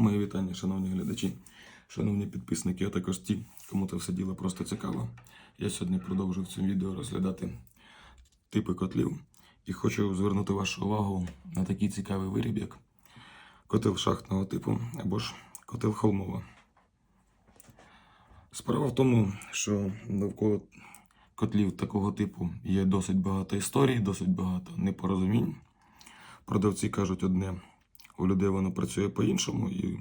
Мої вітання, шановні глядачі, шановні підписники, а також ті, кому це все діло просто цікаво. Я сьогодні продовжую в цьому відео розглядати типи котлів і хочу звернути вашу увагу на такий цікавий виріб, як котел шахтного типу або ж котел холмова. Справа в тому, що навколо котлів такого типу є досить багато історій, досить багато непорозумінь. Продавці кажуть одне, у людей воно працює по-іншому, і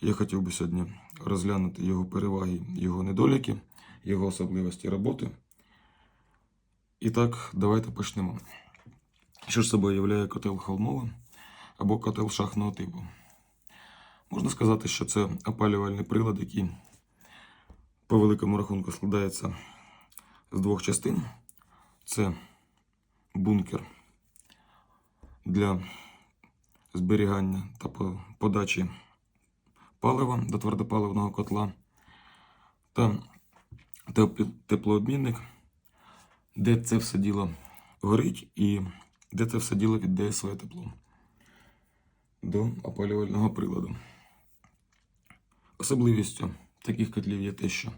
я хотів би сьогодні розглянути його переваги, його недоліки, його особливості роботи. І так, давайте почнемо. Що ж собою являє котел холмова або котел шахтного типу? Можна сказати, що це опалювальний прилад, який по великому рахунку складається з двох частин. Це бункер для зберігання та подачі палива до твердопаливного котла та теплообмінник, де це все діло горить і де це все діло віддає своє тепло до опалювального приладу. Особливістю таких котлів є те, що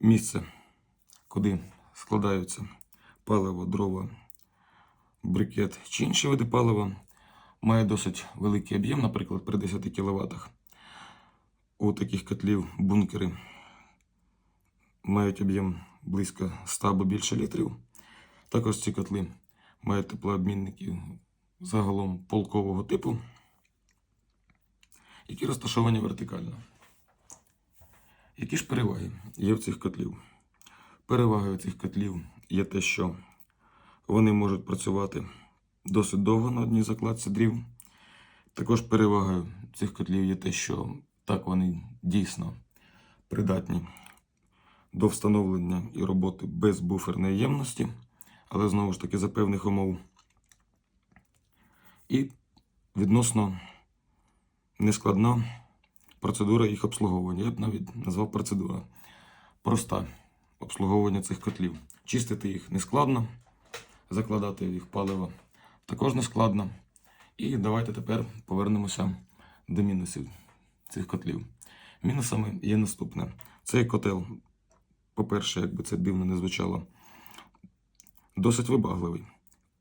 місце, куди складаються паливо, дрова, брикет чи інші види палива, має досить великий об'єм, наприклад, при 10 кВт. У таких котлів бункери мають об'єм близько 100 або більше літрів. Також ці котли мають теплообмінники загалом полкового типу, які розташовані вертикально. Які ж переваги є в цих котлів? Перевагою цих котлів є те, що вони можуть працювати досить довго на одній закладці дрів. Також перевагою цих котлів є те, що так вони дійсно придатні до встановлення і роботи без буферної ємності, але знову ж таки за певних умов. І відносно нескладна процедура їх обслуговування. Я б навіть назвав процедура проста обслуговування цих котлів. Чистити їх не складно, закладати їх паливо також не складно. І давайте тепер повернемося до мінусів цих котлів. Мінусами є наступне: цей котел, по-перше, якби це дивно не звучало, досить вибагливий.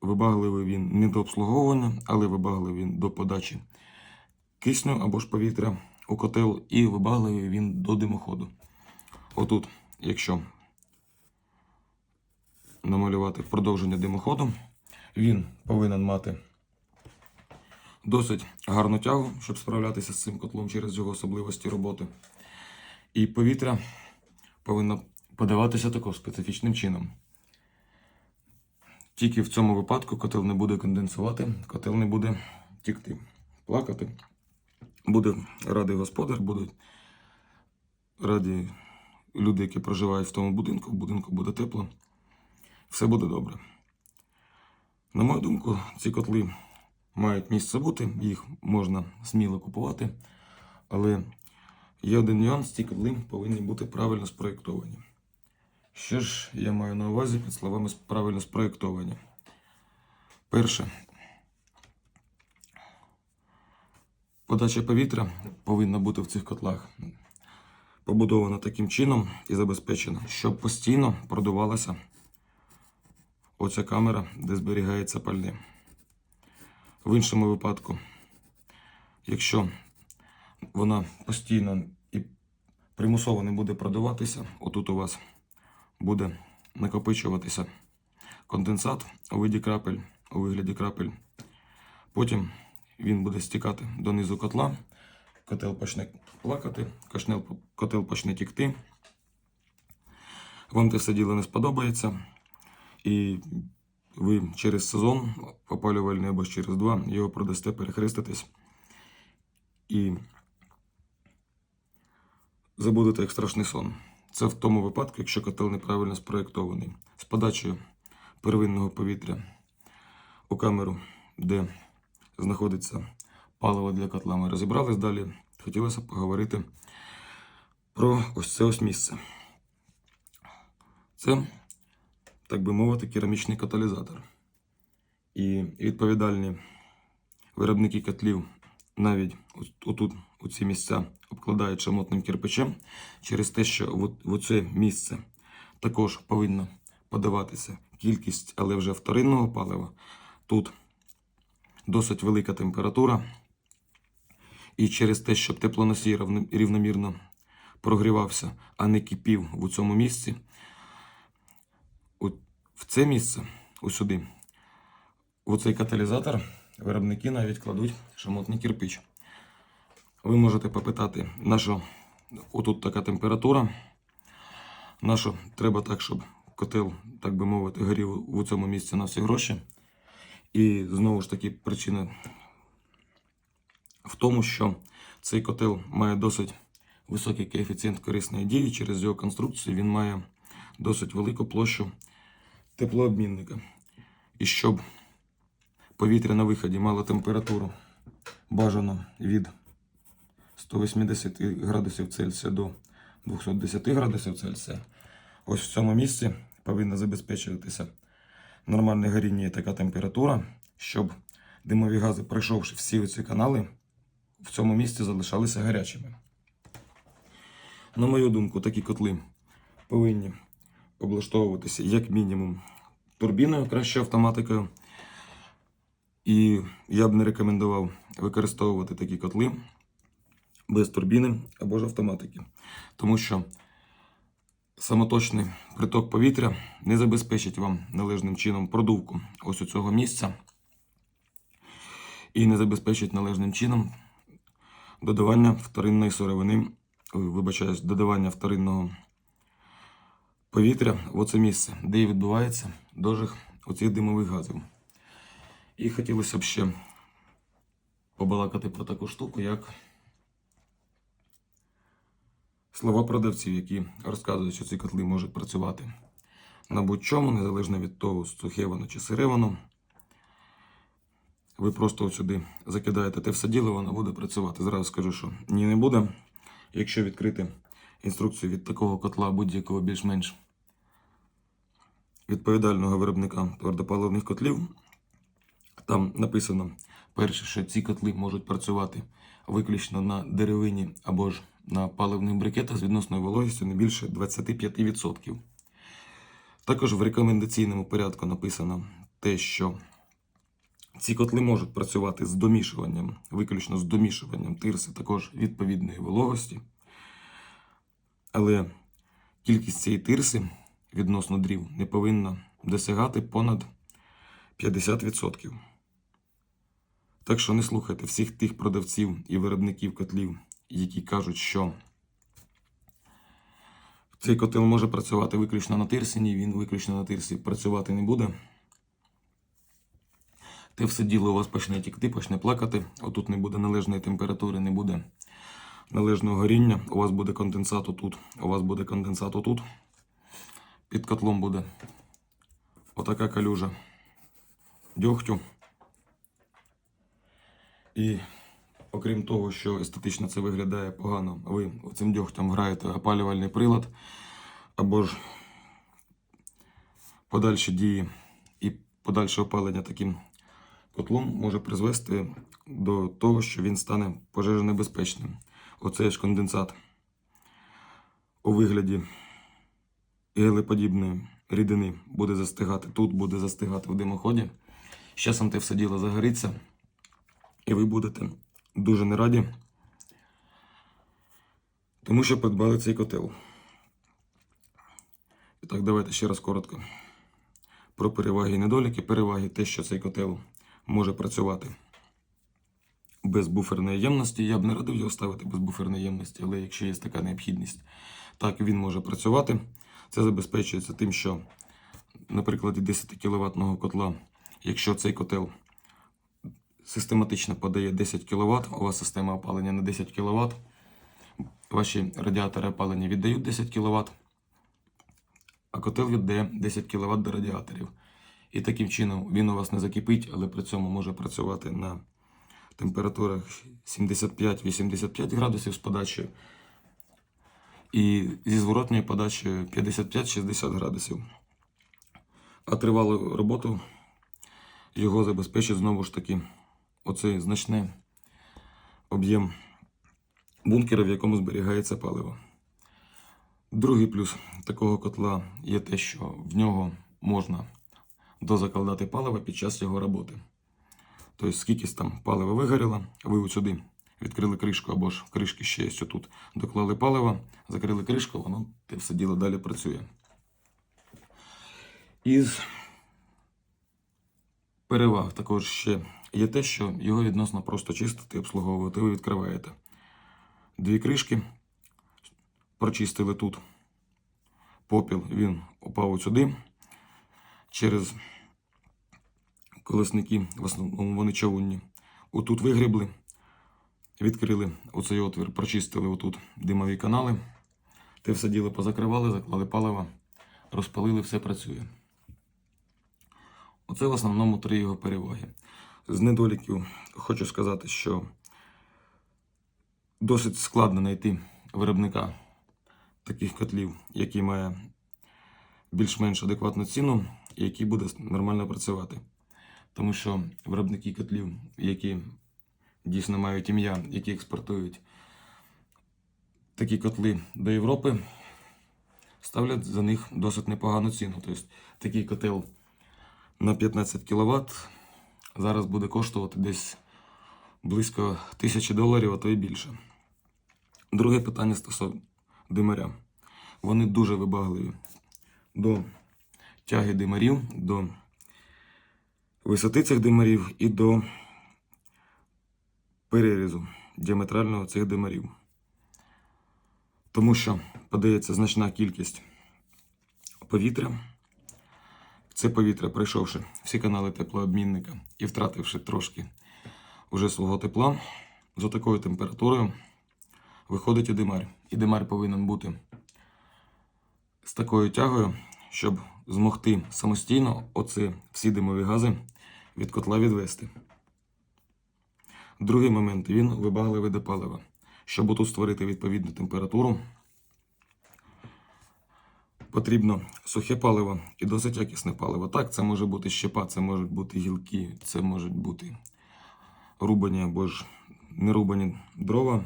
Вибагливий він не до обслуговування, але вибагливий він до подачі кисню або ж повітря у котел, і вибагливий він до димоходу. Отут, якщо намалювати продовження димоходу, він повинен мати досить гарну тягу, щоб справлятися з цим котлом через його особливості роботи. І повітря повинно подаватися також специфічним чином. Тільки в цьому випадку котел не буде конденсувати, котел не буде тікти, плакати. Буде радий господар, будуть раді люди, які проживають в тому будинку. В будинку буде тепло, все буде добре. На мою думку, ці котли мають місце бути, їх можна сміло купувати, але є один нюанс, ці котли повинні бути правильно спроєктовані. Що ж я маю на увазі під словами правильно спроєктовані? Перше, подача повітря повинна бути в цих котлах побудована таким чином і забезпечена, щоб постійно продувалася оця камера, де зберігається пальне. В іншому випадку, якщо вона постійно і примусово не буде продуватися, отут у вас буде накопичуватися конденсат у виді крапель, у вигляді крапель. Потім він буде стікати донизу котла, котел почне плакати, котел почне тікти. Вам це все діло не сподобається. І ви через сезон опалювальний або через два його продасте перехреститись і забудете як страшний сон. Це в тому випадку, якщо котел неправильно спроєктований. З подачею первинного повітря у камеру, де знаходиться паливо для котла, ми розібрались далі. Хотілося поговорити про ось це ось місце. Це так би мовити, керамічний каталізатор. І відповідальні виробники котлів навіть отут, у ці місця обкладають шамотним кирпичем через те, що в, оце місце також повинна подаватися кількість, але вже вторинного палива. Тут досить велика температура. І через те, щоб теплоносій рівномірно прогрівався, а не кипів в цьому місці, в це місце, усюди, у цей каталізатор виробники навіть кладуть шамотний кирпич. Ви можете попитати, на що отут така температура, на що треба так, щоб котел, так би мовити, горів у цьому місці на всі гроші. І знову ж таки причина в тому, що цей котел має досить високий коефіцієнт корисної дії. Через його конструкцію він має досить велику площу теплообмінника. І щоб повітря на виході мало температуру бажано від 180 градусів Цельсія до 210 градусів Цельсія, ось в цьому місці повинна забезпечуватися нормальне горіння і така температура, щоб димові гази, пройшовши всі ці канали, в цьому місці залишалися гарячими. На мою думку, такі котли повинні облаштовуватися як мінімум турбіною, краще автоматикою. І я б не рекомендував використовувати такі котли без турбіни або ж автоматики, тому що самоточний приток повітря не забезпечить вам належним чином продувку ось у цього місця і не забезпечить належним чином додавання вторинної сировини, вибачаюсь, додавання вторинного повітря в оце місце, де і відбувається дожиг оцих димових газів. І хотілося б ще побалакати про таку штуку, як слова продавців, які розказують, що ці котли можуть працювати на будь-чому, незалежно від того, сухе воно чи сире воно. Ви просто от сюди закидаєте те все діло, воно буде працювати. Зразу скажу, що ні, не буде. Якщо відкрити інструкцію від такого котла будь-якого більш-менш відповідального виробника твердопаливних котлів, там написано перше, що ці котли можуть працювати виключно на деревині або ж на паливних брикетах з відносною вологістю не більше 25%. Також в рекомендаційному порядку написано те, що ці котли можуть працювати з домішуванням, виключно з домішуванням тирси, також відповідної вологості. Але кількість цієї тирси відносно дрів не повинна досягати понад 50%. Так що не слухайте всіх тих продавців і виробників котлів, які кажуть, що цей котел може працювати виключно на тирсі. Ні, він виключно на тирсі працювати не буде. Те все діло у вас почне тікти, почне плакати. Отут не буде належної температури, не буде належного горіння. У вас буде конденсат отут, у вас буде конденсат отут. Під котлом буде отака калюжа дьогтю. І окрім того, що естетично це виглядає погано, ви цим дьогтем граєте опалювальний прилад або ж подальші дії і подальше опалення таким котлом може призвести до того, що він стане пожежонебезпечним. Оцей ж конденсат у вигляді гелеподібної рідини буде застигати тут, буде застигати в димоході. З часом те все діло загориться, і ви будете дуже не раді, тому що придбали цей котел. І так, давайте ще раз коротко про переваги і недоліки. Переваги те, що цей котел може працювати без буферної ємності. Я б не радив його ставити без буферної ємності, але якщо є така необхідність, так він може працювати. Це забезпечується тим, що на прикладі 10 кВт котла, якщо цей котел систематично подає 10 кВт, у вас система опалення на 10 кВт, ваші радіатори опалення віддають 10 кВт, а котел віддає 10 кВт до радіаторів. І таким чином він у вас не закипить, але при цьому може працювати на температурах 75-85 градусів з подачею. І зі зворотньою подачею 55-60 градусів. А тривалу роботу його забезпечить знову ж таки оце значне об'єм бункера, в якому зберігається паливо. Другий плюс такого котла є те, що в нього можна дозакладати паливо під час його роботи. Тобто, скільки там паливо вигоріло, ви от сюди відкрили кришку або ж кришки ще є тут, доклали паливо, закрили кришку, воно те все діло далі працює. Із переваг також ще є те, що його відносно просто чистити обслуговувати. Ви відкриваєте дві кришки, прочистили тут попіл, він упав от сюди. Через колесники, в основному вони чавунні. Отут вигрібли, відкрили оцей отвір, прочистили отут димові канали. Те все діло позакривали, заклали паливо, розпалили, все працює. Оце в основному три його переваги. З недоліків хочу сказати, що досить складно знайти виробника таких котлів, який має більш-менш адекватну ціну і який буде нормально працювати. Тому що виробники котлів, які дійсно мають ім'я, які експортують такі котли до Європи, ставлять за них досить непогану ціну. Тобто такий котел на 15 кВт зараз буде коштувати десь близько тисячі доларів, а то і більше. Друге питання стосовно димаря. Вони дуже вибагливі до тяги димарів, до висоти цих димарів і до перерізу діаметрального цих димарів. Тому що подається значна кількість повітря. Це повітря, пройшовши всі канали теплообмінника і втративши трошки уже свого тепла, за такою температурою виходить і димар. І димар повинен бути з такою тягою, щоб змогти самостійно оці всі димові гази від котла відвести. Другий момент він вибагливий до палива. Щоб тут створити відповідну температуру, потрібно сухе паливо і досить якісне паливо. Так, це може бути щепа, це можуть бути гілки, це можуть бути рубані або ж нерубані дрова.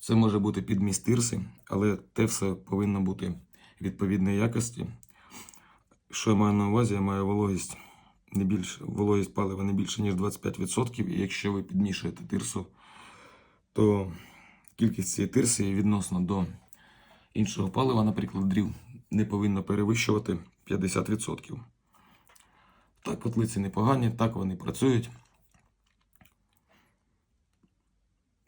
Це може бути підміст тирси, але те все повинно бути відповідної якості. Що я маю на увазі, я маю вологість не більше, вологість палива не більше, ніж 25%. І якщо ви підмішуєте тирсу, то кількість цієї тирси відносно до іншого палива, наприклад, дрів, не повинна перевищувати 50%. Так, котлиці непогані, так вони працюють.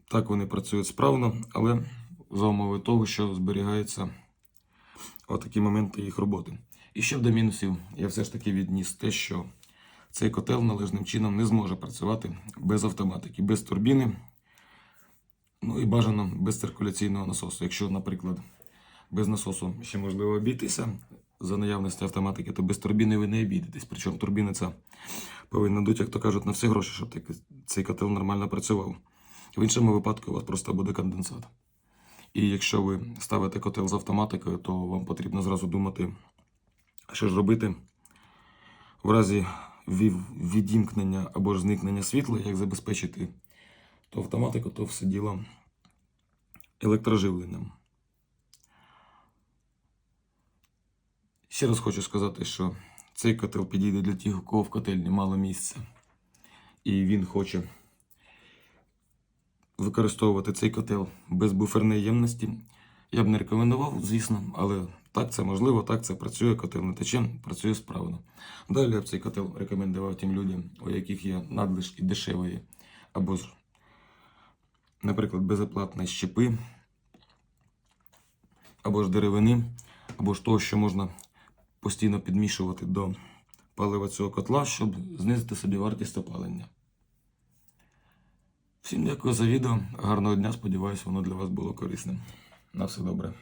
Так вони працюють справно, але за умови того, що зберігаються отакі моменти їх роботи. І ще до мінусів я все ж таки відніс те, що цей котел належним чином не зможе працювати без автоматики, без турбіни, ну і бажано без циркуляційного насосу. Якщо, наприклад, без насосу ще можливо обійтися за наявності автоматики, то без турбіни ви не обійдетесь. Причому турбіна ця повинна дути, як то кажуть, на всі гроші, щоб цей котел нормально працював. В іншому випадку у вас просто буде конденсат. І якщо ви ставите котел з автоматикою, то вам потрібно зразу думати, що ж робити в разі відімкнення або ж зникнення світла, як забезпечити то автоматику, то все діло електроживленням. Ще раз хочу сказати, що цей котел підійде для тих, у кого в котельні мало місця, і він хоче використовувати цей котел без буферної ємності. Я б не рекомендував, звісно, але так це можливо, так це працює, котел не тече, працює справно. Далі я б цей котел рекомендував тим людям, у яких є надлишки дешевої, або наприклад, безоплатної щепи, або ж деревини, або ж того, що можна постійно підмішувати до палива цього котла, щоб знизити собі вартість опалення. Всім дякую за відео. Гарного дня. Сподіваюсь, воно для вас було корисним. На все добре.